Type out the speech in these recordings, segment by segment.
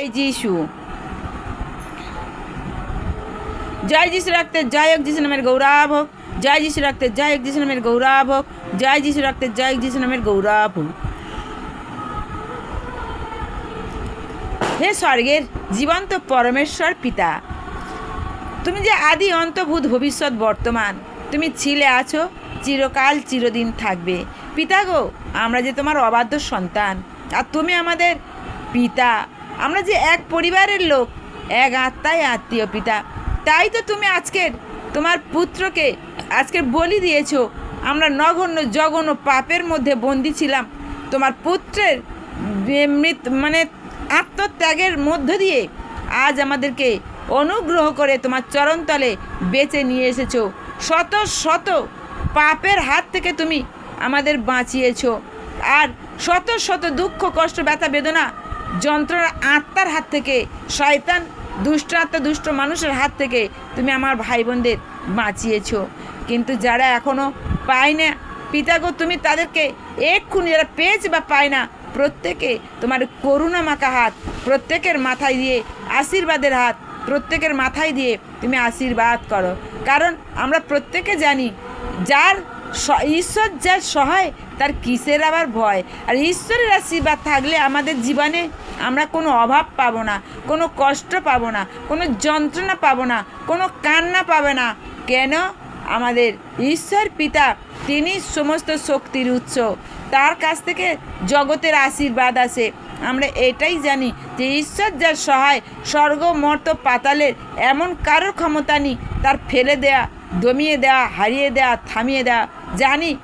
যিশু। জয় যিশু রক্তে জয় হোক যিশু নামের গৌরব হোক। জয় যিশু রক্তে জয় হোক যিশু নামের গৌরব হোক। জয় যিশু রক্তে জয় হোক যিশু নামের গৌরব হোক। হে স্বর্গের জীবন্ত পরমেশ্বর পিতা, তুমি যে আদি অন্তভূত ভবিষ্যৎ বর্তমান, তুমি ছিলে, আছো, চিরকাল, চিরদিন থাকবে। পিতা গো, আমরা যে তোমার অবাধ্য সন্তান, আর তুমি আমাদের পিতা। আমরা যে এক পরিবারের লোক, এক আত্মায় আত্মীয় পিতা। তাই তো তুমি আজকের তোমার পুত্রকে আজকে বলি দিয়েছ। আমরা নগণ্য, জঘন্য পাপের মধ্যে বন্দি ছিলাম। তোমার পুত্রের মৃত- মানে আত্মত্যাগের মধ্য দিয়ে আজ আমাদেরকে অনুগ্রহ করে তোমার চরণতলে বেঁচে নিয়ে এসেছ। শত শত পাপের হাত থেকে তুমি আমাদের বাঁচিয়েছ। আর শত শত দুঃখ, কষ্ট, ব্যথা, বেদনা যন্ত্রণা আত্মার হাত থেকে, শয়তান দুষ্ট আত্মা, দুষ্ট মানুষের হাত থেকে তুমি আমার ভাই বোনদের বাঁচিয়েছো। কিন্তু যারা এখনও পায় না, পিতাগো, তুমি তাদেরকে এক্ষুনি যারা পেয়েছে বা পায় না, প্রত্যেকে তোমার করুণা মাখা হাত, প্রত্যেকের মাথায় দিয়ে আশীর্বাদের হাত, প্রত্যেকের মাথায় দিয়ে তুমি আশীর্বাদ করো। কারণ আমরা প্রত্যেকে জানি, যার ঈশ্বর যার সহায় তার কিসের আবার ভয়? আর ঈশ্বরের আশীর্বাদ থাকলে আমাদের জীবনে আমরা কোনো অভাব পাবো না, কোনো কষ্ট পাবো না, কোনো যন্ত্রণা পাবো না, কোনো কান্না পাবে না। কেন? আমাদের ঈশ্বর পিতা, তিনি সমস্ত শক্তির উৎস। তার কাছ থেকে জগতের আশীর্বাদ আসে। আমরা এটাই জানি যে ঈশ্বর যার সহায়, স্বর্গ, মর্ত, পাতালের এমন কারোর ক্ষমতা নেই। তার ফেলে দেয়া, দমিয়ে দেওয়া হারিয়ে দেওয়া থামিয়ে দেওয়া জানি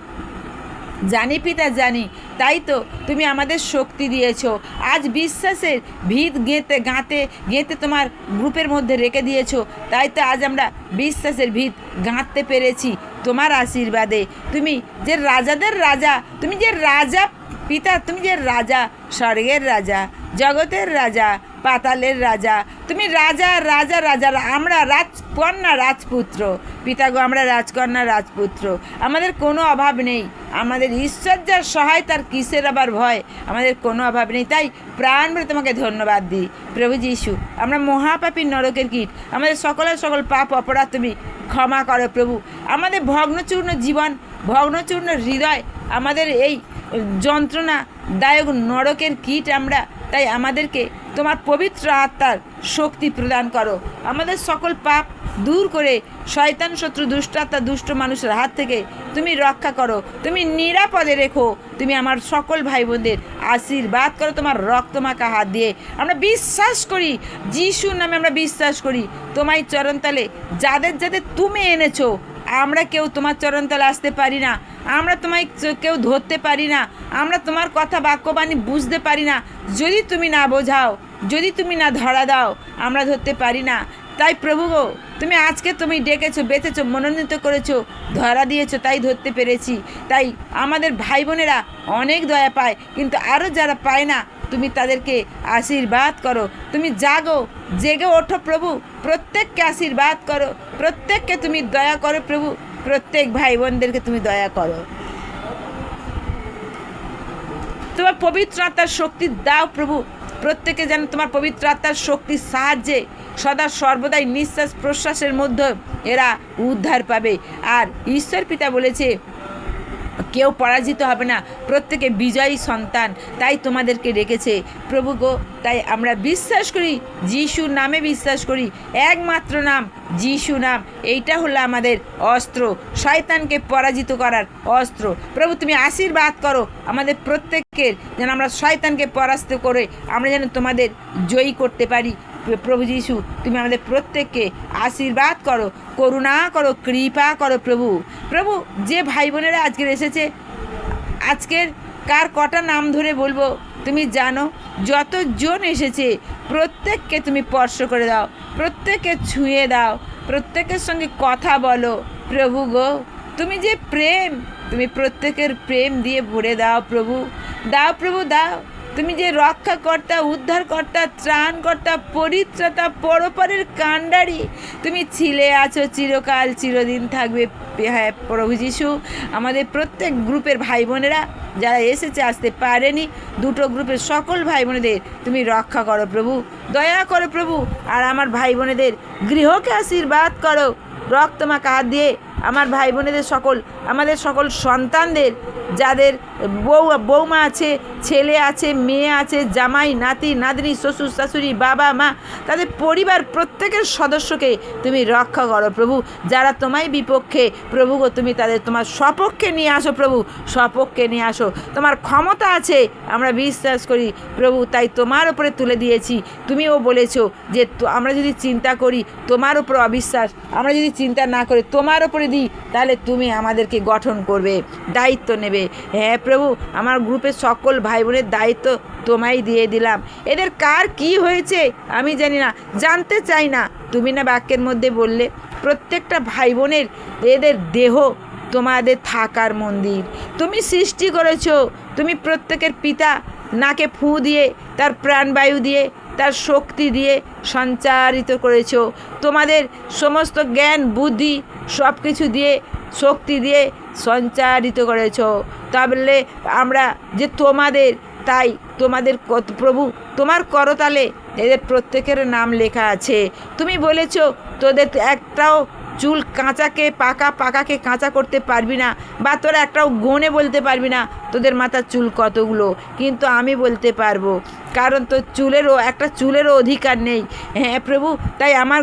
জানি পিতা, জানি। তাই তো তুমি আমাদের শক্তি দিয়েছ। আজ বিশ্বাসের ভিত গেঁতে গাঁতে গেঁতে তোমার গ্রুপের মধ্যে রেখে দিয়েছ। তাই তো আজ আমরা বিশ্বাসের ভিত গাঁথতে পেরেছি তোমার আশীর্বাদে। তুমি যে রাজাদের রাজা, তুমি যে রাজা পিতা, তুমি যে রাজা, স্বর্গের রাজা, জগতের রাজা পাতালের রাজা। তুমি রাজা রাজা রাজা আমরা রাজকন্যা রাজপুত্র। পিতাগো, আমরা রাজকন্যা রাজপুত্র। আমাদের কোনো অভাব নেই। আমাদের ঈশ্বর যার সহায়, তার কিসের আবার ভয়? আমাদের কোনো অভাব নেই। তাই প্রাণ ভরে তোমাকে ধন্যবাদ দিই। প্রভু যিশু, আমরা মহাপাপী নরকের কীট। আমাদের সকলের সকল পাপ, অপরাধ তুমি ক্ষমা করো প্রভু। আমাদের ভগ্নচূর্ণ জীবন, ভগ্নচূর্ণ হৃদয়, আমাদের এই যন্ত্রণা দায়ক নরকের কীট আমরা তাই আমাদেরকে তোমার পবিত্র আত্মার শক্তি প্রদান করো। আমাদের সকল পাপ দূর করে শয়তান, শত্রু, দুষ্ট আত্মা, দুষ্ট মানুষের হাত থেকে তুমি রক্ষা করো। তুমি নিরাপদে রেখো। তুমি আমার সকল ভাই বোনদের আশীর্বাদ করো, তোমার রক্তমাখা হাত দিয়ে। আমরা বিশ্বাস করি, যিশুর নামে আমরা বিশ্বাস করি, তোমায় চরণতলে যাদের যাদের তুমি এনেছো আমরা কেউ তোমার চরণতলে আসতে পারি না। আমরা তোমায় কেউ ধরতে পারি না। আমরা তোমার কথা বাক্যবাণী বুঝতে পারি না। যদি তুমি না বোঝাও, যদি তুমি না ধরা দাও, আমরা ধরতে পারি না। তাই প্রভু গো, তুমি আজকে তুমি ডেকেছো, বেঁচেছো, মনোনীত করেছ, ধরা দিয়েছ, তাই ধরতে পেরেছি। তাই আমাদের ভাই বোনেরা অনেক দয়া পায়, কিন্তু আরও যারা পায় না তুমি তাদেরকে আশীর্বাদ করো। তুমি জাগো, জেগে ওঠো প্রভু। প্রত্যেককে আশীর্বাদ করো। প্রত্যেককে তুমি দয়া করো প্রভু। প্রত্যেক ভাই বোনদেরকে তুমি দয়া করো। তোমার পবিত্র আত্মার শক্তি দাও প্রভু। প্রত্যেকে যেন তোমার পবিত্র আত্মার শক্তির সাহায্যে সদা সর্বদাই নিঃশ্বাস প্রশ্বাসের মধ্যে এরা উদ্ধার পাবে। আর ঈশ্বর পিতা বলেছে কেউ পরাজিত হবে না। প্রত্যেকে বিজয়ী সন্তান, তাই তোমাদেরকে রেখেছে প্রভু গো, তাই আমরা বিশ্বাস করি যিশু নামে বিশ্বাস করি। একমাত্র নাম, যিশু নাম। এইটা হলো আমাদের অস্ত্র। শয়তানকে পরাজিত করার অস্ত্র। প্রভু, তুমি আশীর্বাদ করো আমাদের প্রত্যেকের, যেন আমরা শয়তানকে পরাস্ত করে আমরা যেন তোমাদের জয়ী করতে পারি। প্রভু যিশু, তুমি আমাদের প্রত্যেককে আশীর্বাদ করো, করুণা করো, কৃপা করো প্রভু। প্রভু, যে ভাই বোনেরা আজকের এসেছে, আজকের কার কটা নাম ধরে বলব, তুমি জানো, যতজন এসেছে, প্রত্যেককে তুমি স্পর্শ করে দাও, প্রত্যেককে ছুঁয়ে দাও, প্রত্যেকের সঙ্গে কথা বলো, প্রভু গো, তুমি যে প্রেম, তুমি প্রত্যেকের প্রেম দিয়ে ভরে দাও প্রভু। দাও প্রভু, দাও। তুমি যে রক্ষাকর্তা, উদ্ধারকর্তা, ত্রাণকর্তা, পরিত্রাতা, পরপরের কাণ্ডারি, তুমি ছিলে, আছো চিরকাল, চিরদিন থাকবে হ্যাঁ প্রভু যিশু। আমাদের প্রত্যেক গ্রুপের ভাই বোনেরা যারা এসেছে, আসতে পারেনি, দুটো গ্রুপের সকল ভাই বোনেদের তুমি রক্ষা করো প্রভু, দয়া করো প্রভু। আর আমার ভাই বোনেদের গৃহকে আশীর্বাদ করো, রক্তমাখা হাত দিয়ে আমার ভাই বোনেদের সকল, আমাদের সকল সন্তানদের, যাদের বউ বৌমা আছে, ছেলে আছে, মেয়ে আছে, জামাই, নাতি, নাতনি, শ্বশুর, শাশুড়ি, বাবা, মা, তাদের পরিবার প্রত্যেকের সদস্যকে তুমি রক্ষা করো প্রভু। যারা তোমায় বিপক্ষে, প্রভু গো, তুমি তাদের তোমার সপক্ষে নিয়ে আসো প্রভু, স্বপক্ষে নিয়ে আসো। তোমার ক্ষমতা আছে, আমরা বিশ্বাস করি প্রভু, তাই তোমার উপরে তুলে দিয়েছি। তুমিও বলেছ যে আমরা যদি চিন্তা করি, তোমার উপর অবিশ্বাস, আমরা যদি চিন্তা না করি, তোমার উপরে দিই, তাহলে তুমি আমাদেরকে গঠন করবে, দায়িত্ব নেবে। হ্যাঁ প্রভু, আমার গ্রুপের সকল ভাই বোনের দায়িত্ব তোমায় দিয়ে দিলাম। এদের কার কি হয়েছে আমি জানি না, জানতে চাই না। তুমি না বাক্যের মধ্যে বললে, প্রত্যেকটা ভাই বোনের এদের দেহ তোমাদের থাকার মন্দির। তুমি সৃষ্টি করেছ, তুমি প্রত্যেকের পিতা নাকে ফু দিয়ে, তার প্রাণবায়ু দিয়ে তার শক্তি দিয়ে সঞ্চারিত করেছ। তোমাদের সমস্ত জ্ঞান, বুদ্ধি সব কিছু দিয়ে, শক্তি দিয়ে সঞ্চারিত করেছ। তাহলে আমরা যে তোমাদের, তাই তোমাদের কত- প্রভু, তোমার করতালে এদের প্রত্যেকের নাম লেখা আছে। তুমি বলেছ, তোদের একটাও চুল কাঁচাকে, পাকা, পাকাকে কাঁচা করতে পারবি না, বা তোরা একটাও গনে বলতে পারবি না, তোদের মাথার চুল কতগুলো? কিন্তু আমি বলতে পারব। কারণ তোর চুলেরও, একটা চুলেরও অধিকার নেই। হ্যাঁ প্রভু, তাই আমার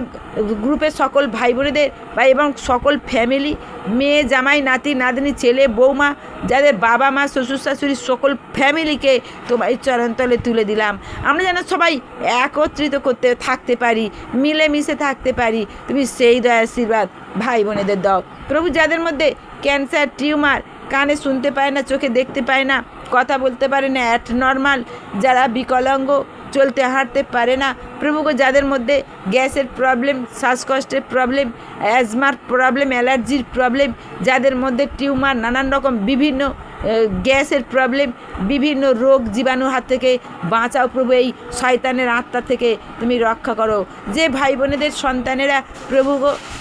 গ্রুপের সকল ভাই বোনেদের বা এবং সকল ফ্যামিলি, মেয়ে, জামাই, নাতি, নাতনি, ছেলে, বৌমা, যাদের বাবা মা, শ্বশুর শাশুড়ি, সকল ফ্যামিলিকে তোমার চরণতলে তুলে দিলাম। আমরা যেন সবাই একত্রিত করতে থাকতে পারি, মিলেমিশে থাকতে পারি। তুমি সেই দয়া আশীর্বাদ ভাই বোনেদের দাও। প্রভু, যাদের মধ্যে ক্যান্সার, টিউমার কানে শুনতে পায় না, চোখে দেখতে পায় না, কথা বলতে পারে না অ্যাট নর্মাল যারা বিকলাঙ্গ, চলতে হাঁটতে পারে না। প্রমুখ যাদের মধ্যে গ্যাসের প্রবলেম শ্বাসকষ্টের প্রবলেম অ্যাজমার প্রবলেম অ্যালার্জির প্রবলেম যাদের মধ্যে টিউমার, নানান রকম বিভিন্ন গ্যাসের প্রবলেম বিভিন্ন রোগ জীবাণুর হাত থেকে বাঁচাও প্রভু, এই শয়তানের আত্মা থেকে তুমি রক্ষা করো। যে ভাই বোনেদের সন্তানেরা প্রভু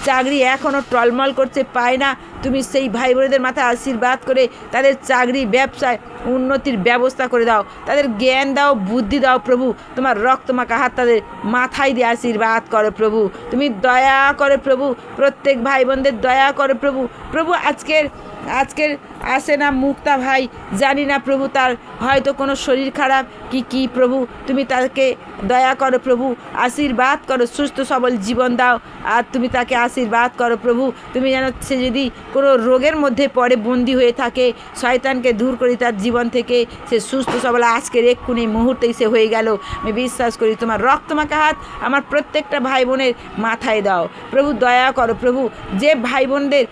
চাকরি এখনও টলমল করছে পায় না, তুমি সেই ভাই বোনেদের মাথায় আশীর্বাদ করে তাদের চাকরি, ব্যবসায় উন্নতির ব্যবস্থা করে দাও। তাদের জ্ঞান দাও, বুদ্ধি দাও প্রভু, তোমার রক্তমাখা হাত তাদের মাথায় দিয়ে আশীর্বাদ করো প্রভু। তুমি দয়া করে প্রভু, প্রত্যেক ভাই বোনদের দয়া করো প্রভু। প্রভু, আজকের আজকের আসে না মুক্তা ভাই? জানি না প্রভু, তার হয়তো কোনো শরীর খারাপ। কি কি প্রভু? তুমি তাকে দয়া করো প্রভু, আশীর্বাদ করো, সুস্থ সবল জীবন দাও। আর তুমি তাকে আশীর্বাদ করো প্রভু, তুমি যেন সে যদি কোনো রোগের মধ্যে পড়ে, বন্দি হয়ে থাকে, শয়তানকে দূর করি তার জীবন থেকে, সে সুস্থ সবল আজকের এক্ষুনি মুহূর্তেই সে হয়ে গেল। আমি বিশ্বাস করি তোমার রক্তমাখা হাত আমার প্রত্যেকটা ভাই বোনের মাথায় দাও। প্রভু, দয়া করো প্রভু, যে ভাই বোনদের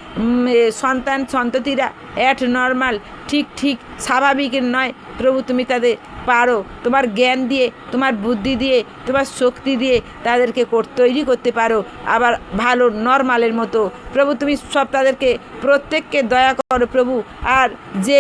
সন্তান, সন্ততিরা অ্যাট নর্মাল ঠিক ঠিক স্বাভাবিক নয়, প্রভু তুমি তাদের পারো। তোমার জ্ঞান দিয়ে, তোমার বুদ্ধি দিয়ে, তোমার শক্তি দিয়ে তাদেরকে তৈরি করতে পারো। আবার ভালো, নর্মালের মতো। প্রভু, তুমি সব তাদেরকে, প্রত্যেককে দয়া করো প্রভু। আর যে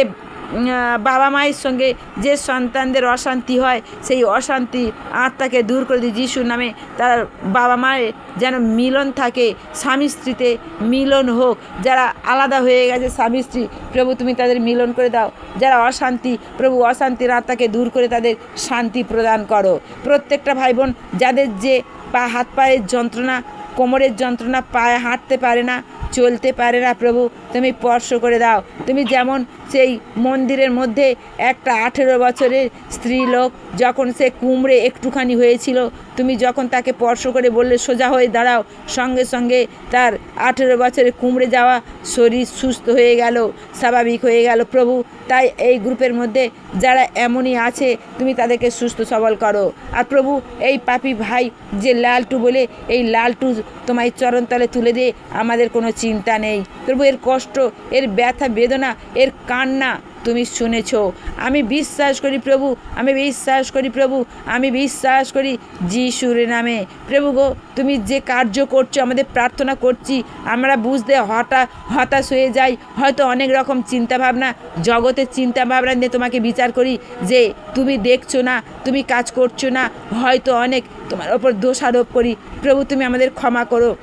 বাবা মায়ের সঙ্গে যে সন্তানদের অশান্তি হয়, সেই অশান্তি আত্মাকে দূর করে দিই যিশুর নামে তার বাবা মায়ের যেন মিলন থাকে, স্বামী স্ত্রীতে মিলন হোক। যারা আলাদা হয়ে গেছে স্বামী স্ত্রী, প্রভু তুমি তাদের মিলন করে দাও। যারা অশান্তি, প্রভু অশান্তির আত্মাকে দূর করে তাদের শান্তি প্রদান করো। প্রত্যেকটা ভাই বোন যাদের যে পা, হাত, পায়ের যন্ত্রণা, কোমরের যন্ত্রণা, পায়ে হাঁটতে পারে না, চলতে পারে না প্রভু তুমি স্পর্শ করে দাও। তুমি যেমন সেই মন্দিরের মধ্যে একটা আঠেরো বছরের স্ত্রী লোক যখন সে কুমড়ে একটুখানি হয়েছিল, তুমি যখন তাকে স্পর্শ করে বললে, সোজা হয়ে দাঁড়াও। সঙ্গে সঙ্গে তার আঠেরো বছরে কুমড়ে যাওয়া শরীর সুস্থ হয়ে গেল, স্বাভাবিক হয়ে গেল। প্রভু, তাই এই গ্রুপের মধ্যে যারা এমনই আছে, তুমি তাদেরকে সুস্থ সবল করো। আর প্রভু, এই পাপি ভাই যে লালটু বলে, এই লালটু তোমায় চরণতলে তুলে দিয়ে আমাদের কোনো চিন্তা নেই। প্রভু, এর কষ্ট এর ব্যথা বেদনা, এর কান্না তুমি শুনেছ। আমি বিশ্বাস করি প্রভু, আমি বিশ্বাস করি প্রভু, আমি বিশ্বাস করি যিশুর নামে। প্রভু গো, তুমি যে কার্য করছ, আমাদের প্রার্থনা করছি, আমরা বুঝতে হঠা হতাশ হয়ে যাই। হয়তো অনেক রকম চিন্তাভাবনা, জগতের চিন্তাভাবনা নিয়ে তোমাকে বিচার করি যে তুমি দেখছ না, তুমি কাজ করছ না, হয়তো অনেক তোমার ওপর দোষারোপ করি। প্রভু তুমি আমাদের ক্ষমা করো।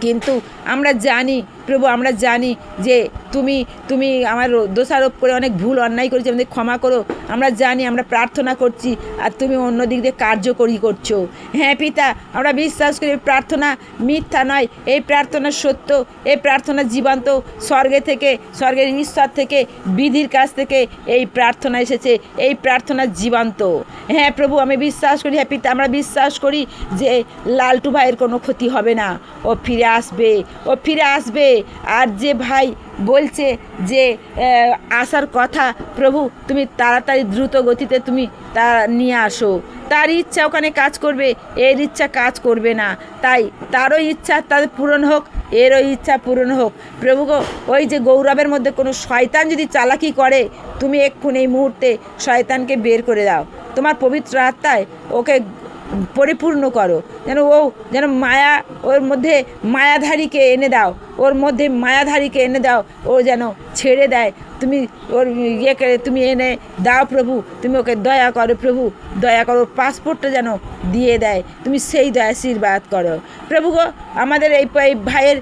কিন্তু আমরা জানি, প্রভু, আমরা জানি যে তুমি তুমি আমার দোষারোপ করে অনেক ভুল অন্যায় করেছি, আমাদের ক্ষমা করো। আমরা জানি, আমরা প্রার্থনা করছি, আর তুমি অন্য দিক দিয়ে কার্যকরী করছ। হ্যাঁ পিতা, আমরা বিশ্বাস করি প্রার্থনা মিথ্যা নয়, এই প্রার্থনা সত্য, এই প্রার্থনা জীবন্ত। স্বর্গে থেকে, স্বর্গের ঈশ্বর থেকে, বিধির কাছ থেকে এই প্রার্থনা এসেছে, এই প্রার্থনা জীবন্ত। হ্যাঁ প্রভু, আমি বিশ্বাস করি হ্যাঁ পিতা, আমরা বিশ্বাস করি যে লালটু ভাইয়ের কোনো ক্ষতি হবে না। ও ফিরে আসবে ও ফিরে আসবে। আর যে ভাই বলছে যে আসার কথা, প্রভু, তুমি তাড়াতাড়ি দ্রুত গতিতে তুমি তা নিয়ে আসো। তার ইচ্ছা ওখানে কাজ করবে, এর ইচ্ছা কাজ করবে না। তাই তারও ইচ্ছা তাদের পূরণ হোক, এরও ইচ্ছা পূরণ হোক। প্রভু ওই যে গৌরবের মধ্যে কোনো শয়তান যদি চালাকি করে, তুমি এক্ষুনি এই মুহূর্তে শয়তানকে বের করে দাও। তোমার পবিত্র আত্মায় ওকে পরিপূর্ণ করো। যেন ও যেন মায়া, ওর মধ্যে মায়াধারীকে এনে দাও। ওর মধ্যে মায়াধারীকে এনে দাও। ও যেন ছেড়ে দেয়। তুমি ওর ইয়েকে তুমি এনে দাও প্রভু। তুমি ওকে দয়া করো প্রভু। দয়া করো পাসপোর্টটা যেন দিয়ে দেয়। তুমি সেই দয়া আশীর্বাদ করো। প্রভু গো, আমাদের এই ভাইয়ের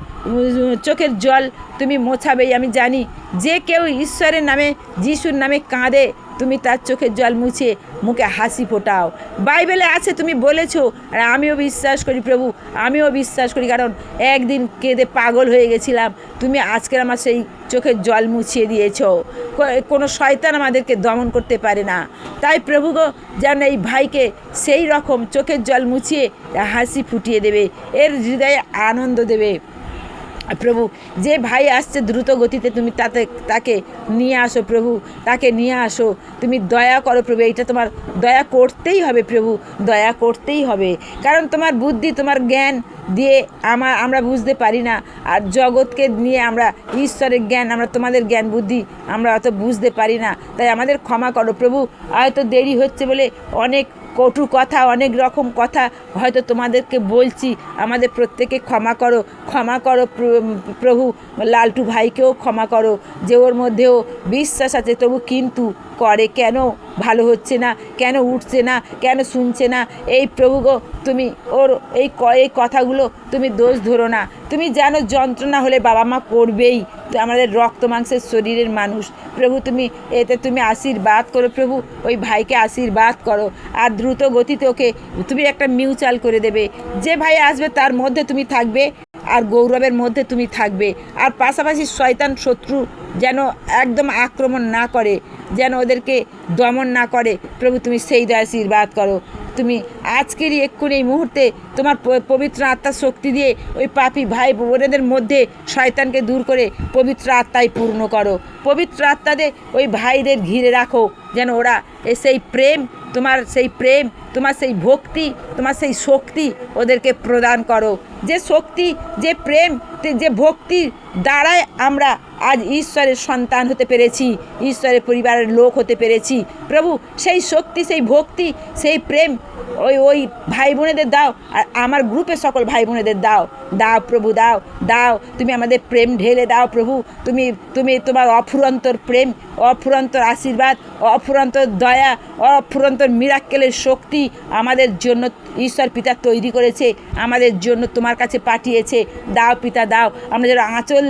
চোখের জল তুমি মোছাবেই। আমি জানি যে কেউ ঈশ্বরের নামে, যিশুর নামে কাঁদে তুমি তার চোখের জল মুছে মুখে হাসি ফোটাও। বাইবেলে আছে, তুমি বলেছ, আর আমিও বিশ্বাস করি প্রভু, আমিও বিশ্বাস করি, কারণ একদিন কেঁদে পাগল হয়ে গেছিলাম। তুমি আজকের আমার সেই চোখের জল মুছিয়ে দিয়েছ। কোনো শয়তান আমাদেরকে দমন করতে পারে না। তাই প্রভু যেন এই ভাইকে সেই রকম চোখের জল মুছিয়ে হাসি ফুটিয়ে দেবে, এর হৃদয়ে আনন্দ দেবে। প্রভু, যে ভাই আসছে দ্রুত গতিতে, তুমি তাতে, তাকে নিয়ে আসো প্রভু, তাকে নিয়ে আসো। তুমি দয়া করো প্রভু, এইটা তোমার দয়া করতেই হবে প্রভু, দয়া করতেই হবে। কারণ তোমার বুদ্ধি, তোমার জ্ঞান দিয়ে আমার আমরা বুঝতে পারি না। আর জগৎকে নিয়ে আমরা, ঈশ্বরের জ্ঞান, আমরা তোমাদের জ্ঞান, বুদ্ধি, আমরা অত বুঝতে পারি না। তাই আমাদের ক্ষমা করো প্রভু। হয়তো দেরি হচ্ছে বলে অনেক কটু কথা, অনেক রকম কথা হয়তো তোমাদেরকে বলছি। আমাদের প্রত্যেকে ক্ষমা করো ক্ষমা করো প্রভু লালটু ভাইকেও ক্ষমা করো। যে ওর মধ্যেও বিশ্বাস আছে, তবু কিন্তু করে কেন? ভালো হচ্ছে না, কেন উঠছে না, কেন শুনছে না? এই প্রভু গো, তুমি ওর এই এই কথাগুলো তুমি দোষ ধরো না। তুমি জানো যন্ত্রণা হলে বাবা মা করবেই। তো আমাদের রক্ত মাংসের শরীরের মানুষ। প্রভু, তুমি এতে তুমি আশীর্বাদ করো। প্রভু, ওই ভাইকে আশীর্বাদ করো। আর দ্রুত গতিতে ওকে তুমি একটা মিউচাল করে দেবে। যে ভাই আসবে, তার মধ্যে তুমি থাকবে। আর গৌরবের মধ্যে তুমি থাকবে। আর পাশাপাশি শয়তান শত্রু যেন একদম আক্রমণ না করে, যেন ওদেরকে দমন না করে। প্রভু, তুমি সেই আশীর্বাদ করো। তুমি আজকেরই এক্ষুনি এই মুহূর্তে তোমার পবিত্র আত্মার শক্তি দিয়ে ওই পাপি ভাই বোনেদের মধ্যে শয়তানকে দূর করে পবিত্র আত্মায় পূর্ণ করো। পবিত্র আত্মাদের ওই ভাইদের ঘিরে রাখো, যেন ওরা সেই প্রেম, তোমার সেই প্রেম, তোমার সেই ভক্তি, তোমার সেই শক্তি ওদেরকে প্রদান করো। যে শক্তি, যে প্রেম, যে ভক্তি দ্বারাই আমরা আজ ঈশ্বরের সন্তান হতে পেরেছি, ঈশ্বরের পরিবারের লোক হতে পেরেছি। প্রভু, সেই শক্তি, সেই ভক্তি, সেই প্রেম ওই ওই ভাই বোনেদের দাও আর আমার গ্রুপের সকল ভাই বোনেদের দাও। দাও প্রভু, দাও দাও। তুমি আমাদের প্রেম ঢেলে দাও প্রভু। তুমি তুমি তোমার অফুরন্তর প্রেম, অফুরন্তর আশীর্বাদ, অফুরন্তর দয়া, অফুরন্তর মিরাক্কেলের শক্তি আমাদের জন্য ঈশ্বর পিতা তৈরি করেছে, আমাদের জন্য তোমার কাছে পাঠিয়েছে। দাও পিতা, দাও। আমরা যেন আঁচল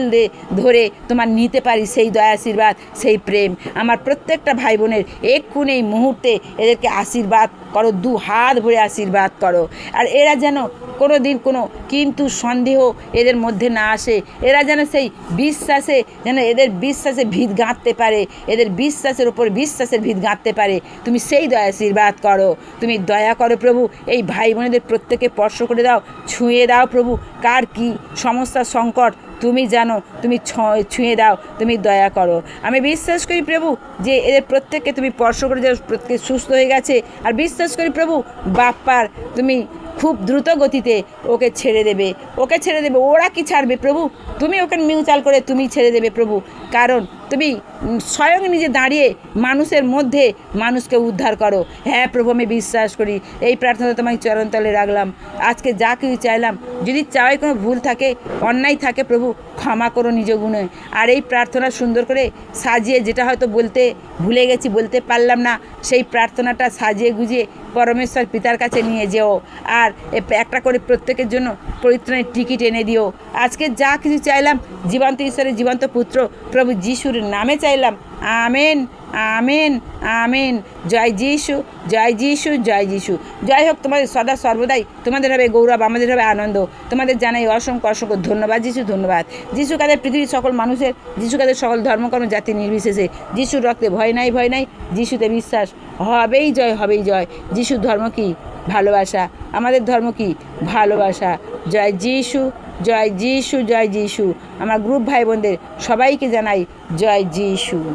ধরে তোমার নিতে পারি সেই দয়া, আশীর্বাদ, সেই প্রেম। আমার প্রত্যেকটা ভাই বোনের এক্ষুনি এই মুহূর্তে এদেরকে আশীর্বাদ করো, দু হাত ভরে আশীর্বাদ করো। আর এরা যেন কোনো দিন কোনো কিন্তু সন্দেহ এদের মধ্যে না আসে, এরা যেন সেই বিশ্বাসে, যেন এদের বিশ্বাসে ভিত গাঁথতে পারে, এদের বিশ্বাসের উপর বিশ্বাসের ভিত গাঁথতে পারে। তুমি সেই দয়া আশীর্বাদ করো। তুমি দয়া করো প্রভু, এই ভাই বোনেদের প্রত্যেকে স্পর্শ করে দাও, ছুঁয়ে দাও প্রভু। কার কি সমস্যা, সংকট তুমি জানো, তুমি ছুঁয়ে দাও, তুমি দয়া করো। আমি বিশ্বাস করি প্রভু যে এদের প্রত্যেককে তুমি স্পর্শ করে যাও, প্রত্যেক সুস্থ হয়ে গেছে। আর বিশ্বাস করি প্রভু, বাপ্পার, তুমি খুব দ্রুত গতিতে ওকে ছেড়ে দেবে। ওকে ছেড়ে দেবে। ওরা কি ছাড়বে প্রভু? তুমি ওকে মিউচাল করে তুমি ছেড়ে দেবে প্রভু। কারণ তুমি স্বয়ং নিজে দাঁড়িয়ে মানুষের মধ্যে মানুষকে উদ্ধার করো। হ্যাঁ প্রভু, আমি বিশ্বাস করি। এই প্রার্থনা তোমায় চরণতলে রাখলাম। আজকে যা কিছু চাইলাম, যদি চাওয়াই কোনো ভুল থাকে, অন্যায় থাকে প্রভু, ক্ষমা করো নিজ গুণে। আর এই প্রার্থনা সুন্দর করে সাজিয়ে, যেটা হয়তো বলতে ভুলে গেছি, বলতে পারলাম না, সেই প্রার্থনাটা সাজিয়ে গুজিয়ে পরমেশ্বর পিতার কাছে নিয়ে যেও। আর একটা করে প্রত্যেকের জন্য পরিত্রাণের টিকিট এনে দিও। আজকে যা কিছু চাইলাম, জীবন্ত ঈশ্বরের জীবন্ত পুত্র প্রভু যিশুর নামে চাইলাম। Amen amen amen. জয় যিশু জয় যিশু জয় যিশু। জয় হোক, তোমাদের সদা সর্বদাই তোমাদের হবে গৌরব, আমাদের হবে আনন্দ। তোমাদের জানাই অসংখ্য অসংখ্য ধন্যবাদ, যিশু ধন্যবাদ। যিশু কাদের পৃথিবীর সকল মানুষের, যিশু কাদের সকল ধর্মকর্ম, জাতি নির্বিশেষে। যিশুর রক্তে ভয় নাই ভয় নাই, যিশুতে বিশ্বাস হবেই জয় হবেই জয়। যিশুর ধর্ম কি? ভালোবাসা। আমাদের ধর্ম কি? ভালোবাসা। জয় যিশু জয় যিশু জয় যিশু। আমার গ্রুপ ভাই বোনদের সবাইকে জানাই জয় যিশু।